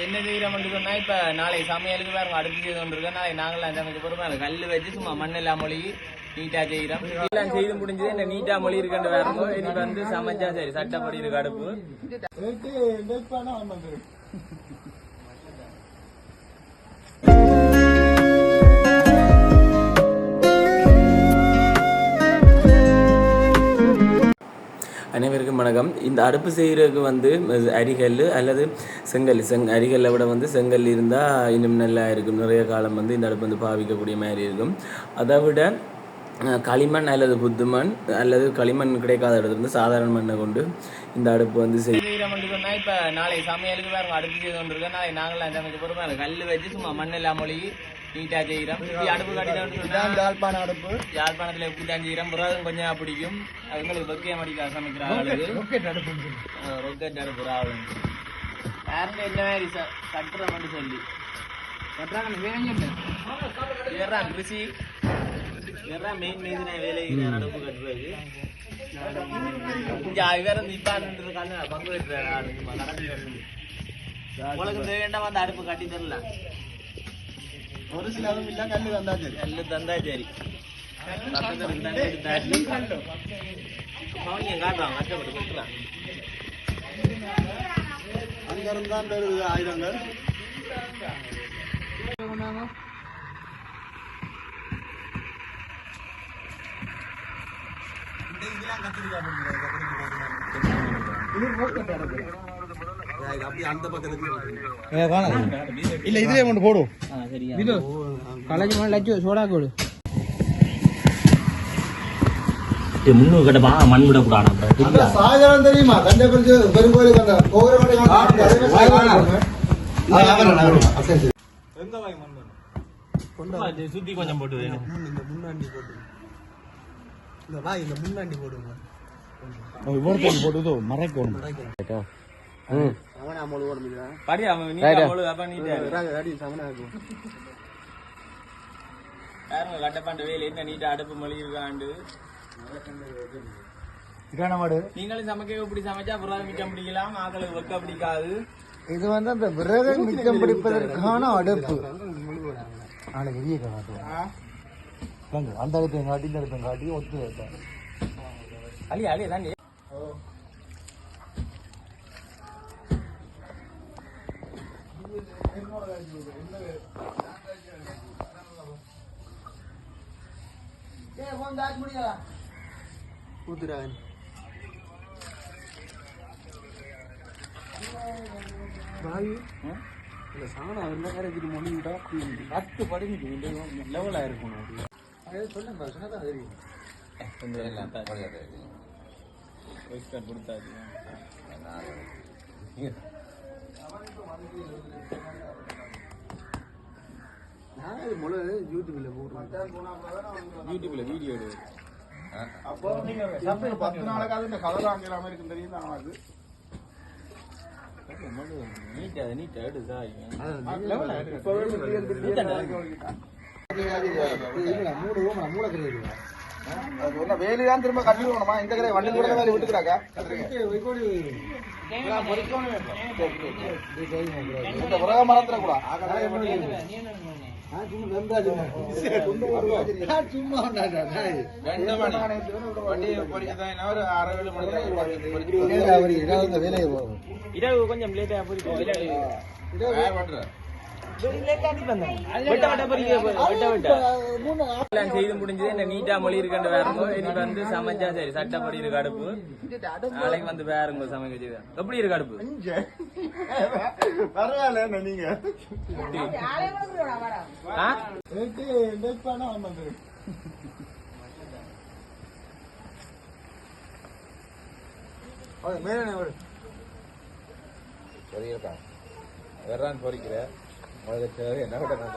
என்ன செய்யறோம்னு சொன்னா இப்ப நாளை சமையலுக்கு பாருங்க அடுப்பு செய்து கொண்டிருக்கோம் நாளை நாங்களாம் சமைக்க போறோம் அந்த கல்லு வச்சு சும்மா மண்ணெல்லாம் மொழி நீட்டா செய்யறோம். எல்லாம் செய்து முடிஞ்சது இந்த நீட்டா மொழி இருக்குன்னு பாருங்க இனி வந்து சமைச்சா சரி சட்டப்படி இருக்கு அடுப்பு அனைவருக்கும் வணக்கம். இந்த அடுப்பு செய்கிறதுக்கு வந்து அரிகல் அல்லது செங்கல். செங் அரிகல்லை விட வந்து செங்கல் இருந்தால் இன்னும் நல்லா இருக்கும். நிறைய காலம் வந்து இந்த அடுப்பு வந்து பாவிக்கக்கூடிய மாதிரி இருக்கும். அதை விட களிமண் அல்லது புத்துமண் அல்லது களிமண் கிடைக்காத இடத்துல இருந்து சாதாரண மண்ணை கொண்டு இந்த அடுப்பு வந்து செய்யறோம்னு சொன்னா இப்ப நாளை சமையலுக்கு வேற அடுப்பு செய்து கொண்டிருக்கோம் நாளை நாங்களாம் சமைக்க போறோம் அந்த கல்லு வச்சு சும்மா மண்ணெல்லாம் மொழி நீட்டா செய்யறோம் இப்படி அடுப்பு கட்டிட்டோம்னு யாழ்ப்பாண அடுப்பு யாழ்ப்பாணத்துல எப்படி தான் செய்யறோம் பிறகு கொஞ்சம் பிடிக்கும் அவங்களுக்கு வெக்கைய மடிக்க சமைக்கிறாங்க ராக்கெட் அடுப்பு ரொக்கெட் அடுப்பு ராவலும் யாருங்க என்ன மாதிரி கட்டுற மட்டும் சொல்லி கட்டுறாங்க வேறான் கிருஷி வேறான் மெயின் மெயின் வேலை அடுப்பு கட்டுறது இங்க வேற நிப்பான்னு பங்கு வெட்டுறாரு உங்களுக்கு வேண்டாம் அந்த அடுப்பு கட்டி தரல ஒரு சிலவும் இல்ல கல்லு வந்தாச்சு நல்ல தந்தா சரி பக்கத்துல இருந்தாங்க எடுத்தாச்சு அவங்க காட்டுறான் கஷ்டப்பட்டு கட்டுறான் அங்க இருந்து தான் வருது ஆயுதங்கள் இல்ல இதுலயே கொண்டு போடும் சரியா. காலேஜ் மேல லட்சம் சோடா கோடு. முன்னூறு கட்டப்பா மண் விடக்கூடாது தெரியுமா? கண்டபுரிச்சு பெருங்கோயில் அந்த கோபுரமடை சுத்தி கொஞ்சம் போட்டு வேணும் இந்த முன்னாண்டி போட்டு. இந்த வா இந்த முன்னாண்டி போடுங்க. இவ்வளவு போட்டு மறைக்கணும். அவன் அம்மளு ஓட படி அவன் நீ அவ்வளவு அப்ப நீ அடி யாருங்க கட்டப்பாண்ட வேலை என்ன நீட்டா அடுப்பு மொழி இருக்காண்டு இதான மாடு நீங்களும் சமைக்க இப்படி சமைச்சா புறாத மிச்சம் பிடிக்கலாம் ஆக்களுக்கு வைக்க பிடிக்காது இது வந்து அந்த விறகு மிச்சம் பிடிப்பதற்கான அடுப்பு நாளை வெளியே காட்டுவோம் அந்த அடுப்பையும் காட்டி இந்த அடுப்பையும் காட்டி ஒத்து வைப்பேன் அலி அலி தான் ஊத்துறாங்க பாய் இல்ல சாணம் அவர்ல கரைச்சிட்டு மொழிட்டா பத்து படிக்கு லெவலா இருக்கணும் அது சொல்லுங்க சொன்னதான் தெரியும் கொடுத்தாச்சு நான் இது முழு யூடியூப்ல போடுறேன். யூடியூப்ல வீடியோ எடு. அப்போ நீங்க பத்து நாளைக்காவது இந்த கலர் வாங்குற மாதிரி இருக்கும் தெரியும் நான் அது நீட்டா நீட்டா எடு சாய் மூடு ஓமனா மூட கிடையாது அது ஒண்ணு வேலைதான் திரும்ப கட்டிடுவோமா இந்த கரை வண்டி கூட வேலை விட்டுக்கிறாக்கா இந்த உலக மரத்துல கூட சும்மா இரவு கொஞ்சம் லேட்டா பொறிக்க வெட்ட வெட்ட பொறிக்க வெட்ட வெட்ட. எல்லாம் செய்து முடிஞ்சது. இந்த நீட்டா மொழி இருக்கின்ற வேறுங்க இனி வந்து சமைச்சா சரி. சட்டப்படி இருக்கு அடுப்பு. நாளைக்கு வந்து வேறுங்க சமைக்க செய்த? எப்படி இருக்கு அடுப்பு? பரவாயில்ல நீங்க? ஆ? பொறிக்கிற என்ன Ahora le queda bien, ahora no.